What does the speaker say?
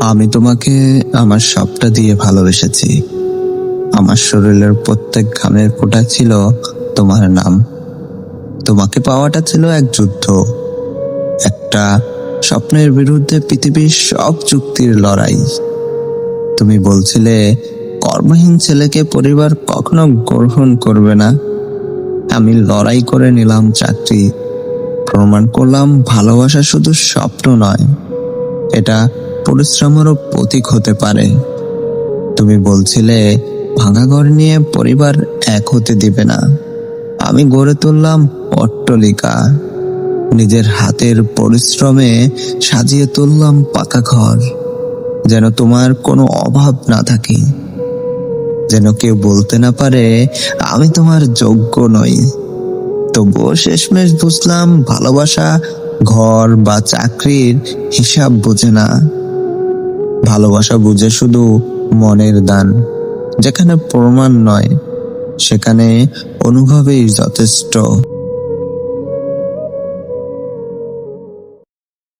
আমি তোমাকে আমার সবটা দিয়ে ভালোবেসেছি। আমার শরীরের প্রত্যেক ঘামের ফোঁটা ছিল তোমার নাম। তোমাকে পাওয়াটা ছিল এক যুদ্ধ। একটা স্বপ্নের বিরুদ্ধে পৃথিবীর সব যুক্তির লড়াই। তুমি বলছিলে, কর্মহীন ছেলেকে পরিবার কখনো গ্রহণ করবে না। আমি লড়াই করে নিলাম চাকরি। প্রমাণ করলাম ভালোবাসা শুধু স্বপ্ন নয়। এটা পরিশ্রমেরও প্রতীক হতে পারে। তুমি বলছিলে, ভাঙা ঘর নিয়ে পরিবার এক হতে দিবে না। আমি গড়ে তুললাম অট্টলিকা। নিজের হাতের পরিশ্রমে সাজিয়ে তুললাম পাকা ঘর। যেন তোমার কোনো অভাব না থাকে। যেন কেউ বলতে না পারে, আমি তোমার যোগ্য নই। তবুও শেষমেশ বুঝলাম ভালোবাসা, ঘর বা চাকরির হিসাব বোঝে না। ভালোবাসা বুঝে শুধু মনের দান, যেখানে প্রমাণ নয়, সেখানে অনুভবেই যথেষ্ট।